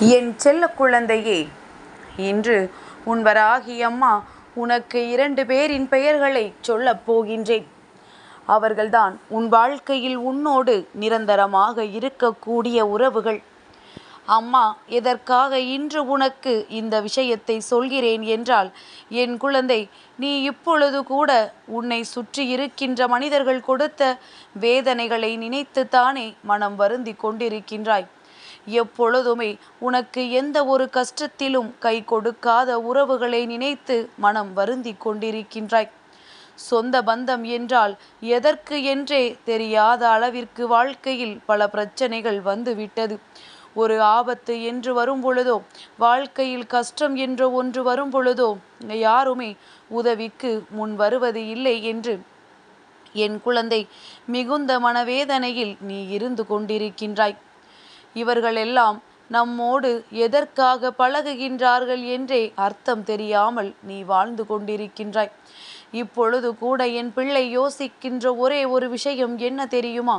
என் செல்ல குழந்தையே இன்று உன் வராகி அம்மா உனக்கு இரண்டு பேரின் பெயர்களை சொல்லப் போகின்றேன். அவர்கள்தான் உன் வாழ்க்கையில் உன்னோடு நிரந்தரமாக இருக்கக்கூடிய உறவுகள். அம்மா எதற்காக இன்று உனக்கு இந்த விஷயத்தை சொல்கிறேன் என்றால் என் குழந்தை நீ இப்பொழுது கூட உன்னை சுற்றி இருக்கின்ற மனிதர்கள் கொடுத்த வேதனைகளை நினைத்துத்தானே மனம் வருந்தி கொண்டிருக்கின்றாய். எப்பொழுதுமே உனக்கு எந்த ஒரு கஷ்டத்திலும் கை கொடுக்காத உறவுகளை நினைத்து மனம் வருந்தி கொண்டிருக்கின்றாய். சொந்த பந்தம் என்றால் எதற்கு என்றே தெரியாத அளவிற்கு வாழ்க்கையில் பல பிரச்சனைகள் வந்துவிட்டது. ஒரு ஆபத்து என்று வரும் பொழுதோ வாழ்க்கையில் கஷ்டம் என்ற ஒன்று வரும் பொழுதோ யாருமே உதவிக்கு முன் வருவது இல்லை என்று என் குழந்தை மிகுந்த மனவேதனையில் நீ இருந்து கொண்டிருக்கின்றாய். இவர்கள் எல்லாம் நம்மோடு எதற்காக பழகுகின்றார்கள் என்றே அர்த்தம் தெரியாமல் நீ வாழ்ந்து கொண்டிருக்கின்றாய். இப்பொழுது கூட என் பிள்ளை யோசிக்கின்ற ஒரே ஒரு விஷயம் என்ன தெரியுமா?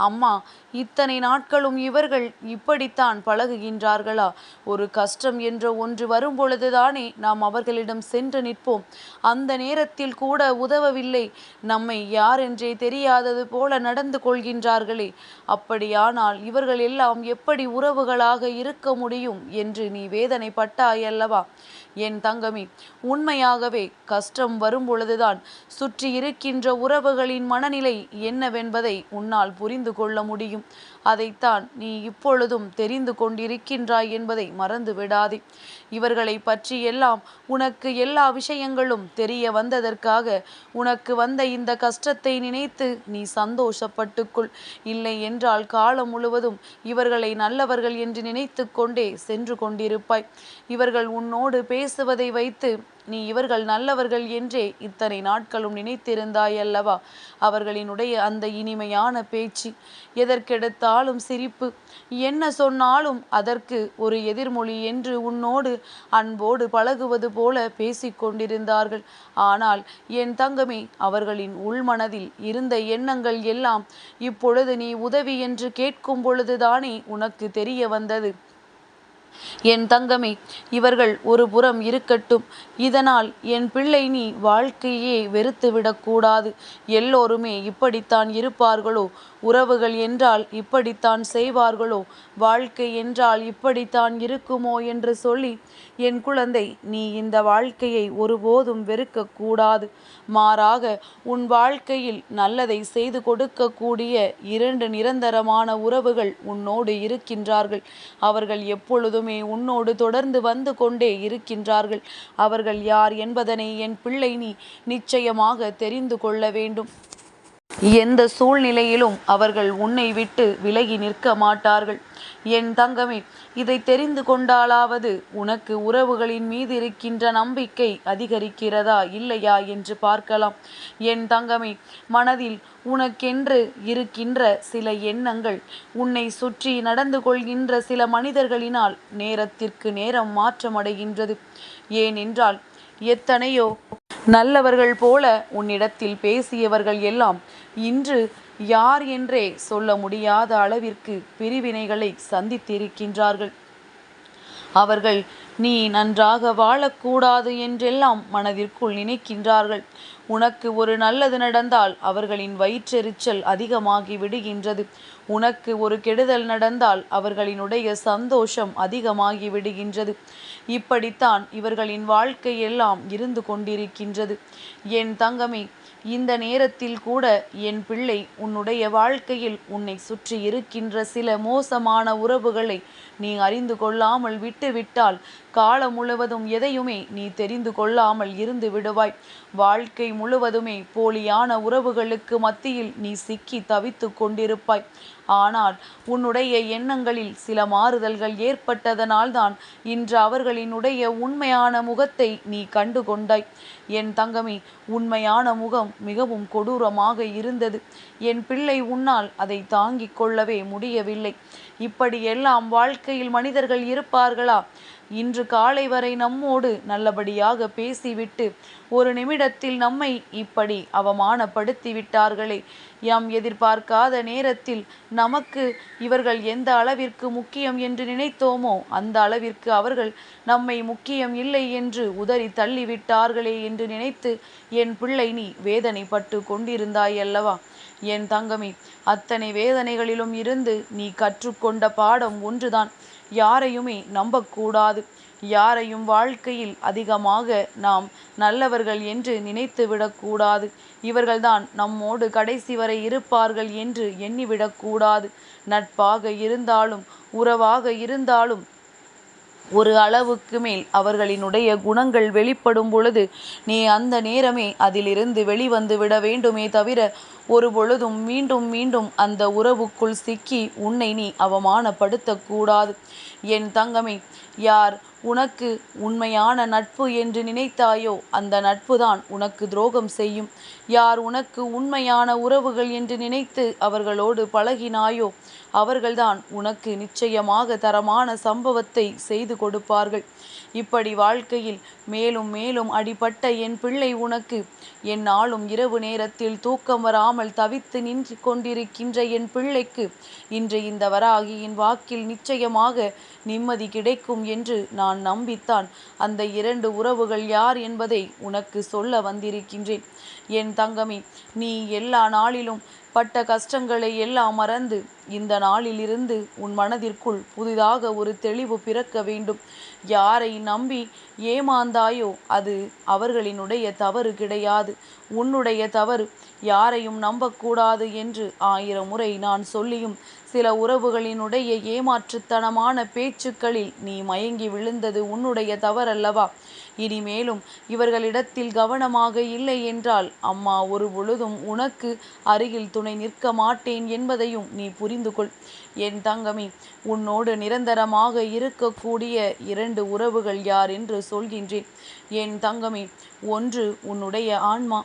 அம்மா இத்தனை நாட்களும் இவர்கள் இப்படித்தான் பழகுகின்றார்களா? ஒரு கஷ்டம் என்ற ஒன்று வரும் பொழுதுதானே நாம் அவர்களிடம் சென்று நிற்போம். அந்த நேரத்தில் கூட உதவவில்லை. நம்மை யார் என்றே தெரியாதது போல நடந்து கொள்கின்றார்களே. அப்படியானால் இவர்கள் எல்லாம் எப்படி உறவுகளாக இருக்க முடியும் என்று நீ வேதனைப்பட்டாய் அல்லவா? என் தங்கமி. உண்மையாகவே கஷ்டம் வரும் பொழுதுதான் சுற்றி இருக்கின்ற உறவுகளின் மனநிலை என்னவென்பதை உன்னால் புரிந்து கொள்ள முடியும். அதைத்தான் நீ இப்பொழுதும் தெரிந்து கொண்டிருக்கின்றாய் என்பதை மறந்து விடாதே இவர்களை பற்றி எல்லாம் உனக்கு எல்லா விஷயங்களும் தெரிய வந்ததற்காக உனக்கு வந்த இந்த கஷ்டத்தை நினைத்து நீ சந்தோஷப்பட்டுக்குள். இல்லை என்றால் காலம் முழுவதும் இவர்களை நல்லவர்கள் என்று நினைத்து கொண்டே சென்று கொண்டிருப்பாய். இவர்கள் உன்னோடு பேசுவதை வைத்து நீ இவர்கள் நல்லவர்கள் என்றே இத்தனை நாட்களும் நினைத்திருந்தாய் அல்லவா அவர்களினுடைய அந்த இனிமையான பேச்சு எதற்கெடுத்தாலும் சிரிப்பு. என்ன சொன்னாலும் அதற்கு ஒரு எதிர்மொழி என்று உன்னோடு அன்போடு பழகுவது போல பேசிக்கொண்டிருந்தார்கள் ஆனால் என் தங்கமே அவர்களின் உள்மனதில் இருந்த எண்ணங்கள் எல்லாம் இப்பொழுது நீ உதவி என்று கேட்கும் பொழுதுதானே உனக்கு தெரிய வந்தது. என் தங்கமே இவர்கள் ஒரு புறம் இருக்கட்டும். இதனால் என் பிள்ளை நீ வாழ்க்கையே வெறுத்துவிடக்கூடாது. எல்லோருமே இப்படித்தான் இருப்பார்களோ? உறவுகள் என்றால் இப்படித்தான் செய்வார்களோ? வாழ்க்கை என்றால் இப்படித்தான் இருக்குமோ என்று சொல்லி என் குழந்தை நீ இந்த வாழ்க்கையை ஒருபோதும் வெறுக்கக்கூடாது மாறாக உன் வாழ்க்கையில் நல்லதை செய்து கொடுக்கக்கூடிய இரண்டு நிரந்தரமான உறவுகள் உன்னோடு இருக்கின்றார்கள். அவர்கள் எப்பொழுதுமே உன்னோடு தொடர்ந்து வந்து கொண்டே இருக்கின்றார்கள். அவர்கள் யார் என்பதனை என் பிள்ளை நீ நிச்சயமாக தெரிந்து கொள்ள வேண்டும். எந்த சூழ்நிலையிலும் அவர்கள் உன்னை விட்டு விலகி நிற்க மாட்டார்கள். என் தங்கமே இதை தெரிந்து கொண்டாலாவது உனக்கு உறவுகளின் மீது இருக்கின்ற நம்பிக்கை அதிகரிக்கிறதா இல்லையா என்று பார்க்கலாம். என் தங்கமே மனதில் உனக்கென்று இருக்கின்ற சில எண்ணங்கள் உன்னை சுற்றி நடந்து கொள்கின்ற சில மனிதர்களினால் நேரத்திற்கு நேரம் மாற்றமடைகின்றது. ஏனென்றால் எத்தனையோ நல்லவர்கள் போல உன்னிடத்தில் பேசியவர்கள் எல்லாம் இன்று யார் என்றே சொல்ல முடியாத அளவிற்கு பிரிவினைகளை சந்தித்திருக்கின்றார்கள். அவர்கள் நீ நன்றாக வாழக்கூடாது என்றெல்லாம் மனதிற்குள் நினைக்கின்றார்கள். உனக்கு ஒரு நல்லது நடந்தால் அவர்களின் வயிற்றெரிச்சல் அதிகமாகி விடுகின்றது. உனக்கு ஒரு கெடுதல் நடந்தால் அவர்களினுடைய சந்தோஷம் அதிகமாகி விடுகின்றது. இப்படித்தான் இவர்களின் வாழ்க்கையெல்லாம் இருந்து கொண்டிருக்கின்றது. என் தங்கமே இந்த நேரத்தில் கூட என் பிள்ளை உன்னுடைய வாழ்க்கையில் உன்னை சுற்றி இருக்கின்ற சில மோசமான உறவுகளை நீ அறிந்து கொள்ளாமல் விட்டுவிட்டால் காலம் முழுவதும் எதையுமே நீ தெரிந்து கொள்ளாமல் இருந்து விடுவாய். வாழ்க்கை முழுவதுமே போலியான உறவுகளுக்கு மத்தியில் நீ சிக்கி தவித்து கொண்டிருப்பாய். ஆனால் உன்னுடைய எண்ணங்களில் சில மாறுதல்கள் ஏற்பட்டதனால்தான் இன்று அவர்களினுடைய உண்மையான முகத்தை நீ கண்டு கொண்டாய். என் தங்கமே உண்மையான முகம் மிகவும் கொடூரமாக இருந்தது. என் பிள்ளை உன்னால் அதை தாங்கிக் கொள்ளவே முடியவில்லை. இப்படியெல்லாம் வாழ்க்கையில் மனிதர்கள் இருப்பார்களா? இன்று காலை வரை நம்மோடு நல்லபடியாக பேசிவிட்டு ஒரு நிமிடத்தில் நம்மை இப்படி அவமானப்படுத்தி விட்டார்களே யாம் எதிர்பார்க்காத நேரத்தில் நமக்கு இவர்கள் எந்த அளவிற்கு முக்கியம் என்று நினைத்தோமோ அந்த அளவிற்கு அவர்கள் நம்மை முக்கியம் இல்லை என்று உதறி தள்ளிவிட்டார்களே என்று நினைத்து என் பிள்ளை நீ வேதனைப்பட்டு கொண்டிருந்தாய் அல்லவா என் தங்கமி அத்தனை வேதனைகளிலும் இருந்து நீ கற்றுக்கொண்ட பாடம் ஒன்றுதான். யாரையுமே நம்பக்கூடாது. யாரையும் வாழ்க்கையில் அதிகமாக நாம் நல்லவர்கள் என்று நினைத்து விடக்கூடாது. இவர்கள்தான் நம்மோடு கடைசி வரை இருப்பார்கள் என்று எண்ணிவிடக்கூடாது. நட்பாக இருந்தாலும் உறவாக இருந்தாலும் ஒரு அளவுக்கு மேல் அவர்களினுடைய குணங்கள் வெளிப்படும் பொழுது நீ அந்த நேரமே அதிலிருந்து வெளிவந்து விட வேண்டுமே தவிர ஒரு பொழுதும் மீண்டும் மீண்டும் அந்த உறவுக்குள் சிக்கி உன்னை நீ அவமானப்படுத்தக்கூடாது. என் தங்கமே யார் உனக்கு உண்மையான நட்பு என்று நினைத்தாயோ அந்த நட்புதான் உனக்கு துரோகம் செய்யும். யார் உனக்கு உண்மையான உறவுகள் என்று நினைத்து அவர்களோடு பழகினாயோ அவர்கள்தான் உனக்கு நிச்சயமாக தரமான சம்பவத்தை செய்து கொடுப்பார்கள். இப்படி வாழ்க்கையில் மேலும் மேலும் அடிபட்ட என் பிள்ளை உனக்கு என் நாளும் இரவு நேரத்தில் தூக்கம் வராமல் தவித்து நின்று கொண்டிருக்கின்ற என் பிள்ளைக்கு இன்று இந்த வராகியின் வாக்கில் நிச்சயமாக நிம்மதி கிடைக்கும் என்று நான் நம்பித்தான். அந்த இரண்டு உறவுகள் யார் என்பதை உனக்கு சொல்ல வந்திருக்கின்றேன். என் தங்கமி நீ எல்லா நாளிலும் பட்ட கஷ்டங்களை எல்லாம் மறந்து இந்த நாளிலிருந்து உன் மனதிற்குள் புதிதாக ஒரு தெளிவு பிறக்க வேண்டும். யாரை நம்பி ஏமாந்தாயோ அது அவர்களினுடைய தவறு கிடையாது. உன்னுடைய தவறு யாரையும் நம்பக்கூடாது என்று ஆயிரம் முறை நான் சொல்லியும் சில உறவுகளினுடைய ஏமாற்றுத்தனமான பேச்சுக்களில் நீ மயங்கி விழுந்தது உன்னுடைய தவறல்லவா? இனிமேலும் இவர்களிடத்தில் கவனமாக இல்லை என்றால் அம்மா ஒரு பொழுதும் உனக்கு அருகில் துணை நிற்க மாட்டேன் என்பதையும் நீ புரிந்து கொள் என் தங்கமி உன்னோடு நிரந்தரமாக இருக்கக்கூடிய இரண்டு உறவுகள் யார் என்று சொல்கின்றேன். என் தங்கமி ஒன்று உன்னுடைய ஆன்மா.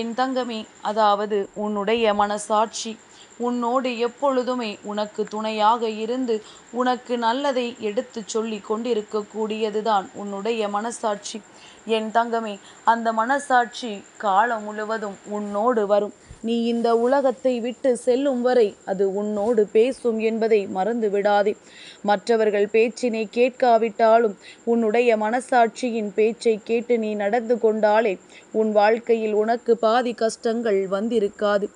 என் தங்கமே அதாவது உன்னுடைய மனசாட்சி. உன்னோடு எப்பொழுதுமே உனக்கு துணையாக இருந்து உனக்கு நல்லதை எடுத்துச் சொல்லி கொண்டிருக்கக்கூடியதுதான் உன்னுடைய மனசாட்சி. என் தங்கமே அந்த மனசாட்சி காலம் முழுவதும் உன்னோடு வரும். நீ இந்த உலகத்தை விட்டு செல்லும் வரை அது உன்னோடு பேசும் என்பதை மறந்து விடாதே. மற்றவர்கள் பேச்சினை கேட்காவிட்டாலும் உன்னுடைய மனசாட்சியின் பேச்சை கேட்டு நீ நடந்து கொண்டாலே உன் வாழ்க்கையில் உனக்கு பாதி கஷ்டங்கள் வந்திருக்காது.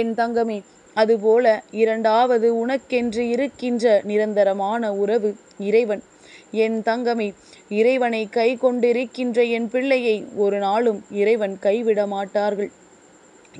என் தங்கமே அதுபோல இரண்டாவது உனக்கென்று இருக்கின்ற நிரந்தரமான உறவு இறைவன். என் தங்கமே இறைவனை கை கொண்டிருக்கின்ற என் பிள்ளையை ஒரு நாளும் இறைவன் கைவிட மாட்டார்கள்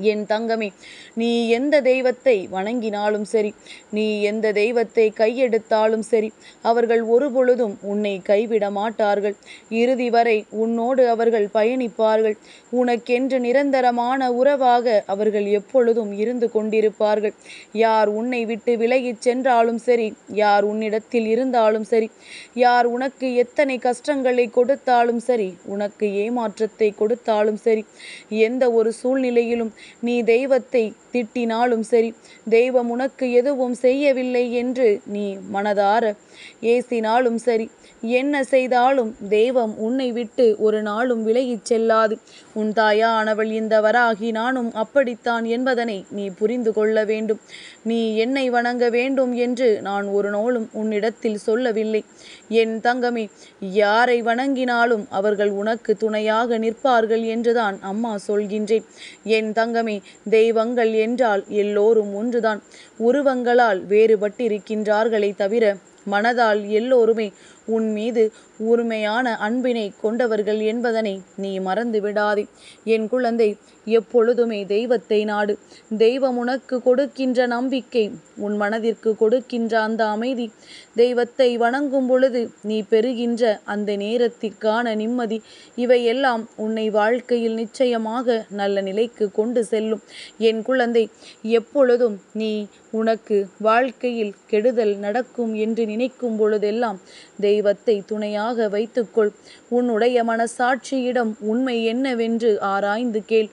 என் தங்கமே நீ எந்த தெய்வத்தை வணங்கினாலும் சரி நீ எந்த தெய்வத்தை கையெடுத்தாலும் சரி அவர்கள் ஒருபொழுதும் உன்னை கைவிட மாட்டார்கள் இறுதி வரை உன்னோடு அவர்கள் பயணிப்பார்கள். உனக்கென்று நிரந்தரமான உறவாக அவர்கள் எப்பொழுதும் இருந்து கொண்டிருப்பார்கள். யார் உன்னை விட்டு விலகிச் சென்றாலும் சரி யார் உன்னிடத்தில் இருந்தாலும் சரி யார் உனக்கு எத்தனை கஷ்டங்களை கொடுத்தாலும் சரி உனக்கு ஏமாற்றத்தை கொடுத்தாலும் சரி எந்த ஒரு சூழ்நிலையிலும் நீ தெய்வத்தை திட்டினாலும் சரி தெய்வம் உனக்கு எதுவும் செய்யவில்லை என்று நீ மனதார ஏசினாலும் சரி என்ன செய்தாலும் தெய்வம் உன்னை விட்டு ஒரு நாளும் விலகிச் செல்லாது. உன் தாயானவள் இந்த வராகி நானும் அப்படித்தான் என்பதனை நீ புரிந்து கொள்ள வேண்டும். நீ என்னை வணங்க வேண்டும் என்று நான் ஒரு நாளும் உன்னிடத்தில் சொல்லவில்லை. என் தங்கமே யாரை வணங்கினாலும் அவர்கள் உனக்கு துணையாக நிற்பார்கள் என்றுதான் அம்மா சொல்கின்றேன். என் தங்க தங்கமே தெய்வங்கள் என்றால் எல்லோரும் ஒன்றுதான். உருவங்களால் வேறுபட்டிருக்கின்றார்களே தவிர மனதால் எல்லோருமே உன் மீது உரிமையான அன்பினை கொண்டவர்கள் என்பதனை நீ மறந்து விடாதே என் குழந்தை எப்பொழுதுமே தெய்வத்தை நாடு. தெய்வம் உனக்கு கொடுக்கின்ற நம்பிக்கை உன் மனதிற்கு கொடுக்கின்ற அந்த அமைதி. தெய்வத்தை வணங்கும் பொழுது நீ பெறுகின்ற அந்த நேரத்திற்கான நிம்மதி. இவையெல்லாம் உன்னை வாழ்க்கையில் நிச்சயமாக நல்ல நிலைக்கு கொண்டு செல்லும். என் குழந்தை எப்பொழுதும் நீ உனக்கு வாழ்க்கையில் கெடுதல் நடக்கும் என்று நினைக்கும் பொழுதெல்லாம் தெய்வத்தை துணையாக வைத்துக்கொள். உன்னுடைய மனசாட்சியிடம் உண்மை என்னவென்று ஆராய்ந்து கேள்.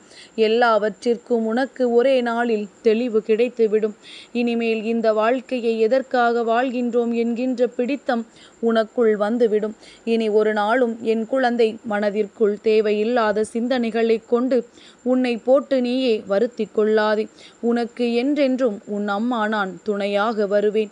எல்லாவற்றிற்கும் உனக்கு ஒரே நாளில் தெளிவு கிடைத்துவிடும். இனிமேல் இந்த வாழ்க்கையை எதற்காக வாழ்கின்றோம் என்கின்ற பிடித்தம் உனக்குள் வந்துவிடும். இனி ஒரு நாளும் என் குழந்தை மனதிற்குள் தேவையில்லாத சிந்தனைகளை கொண்டு உன்னை போட்டு நீயே வருத்தி கொள்ளாதே. உனக்கு என்றென்றும் உன் அம்மா நான் துணையாக வருவேன்.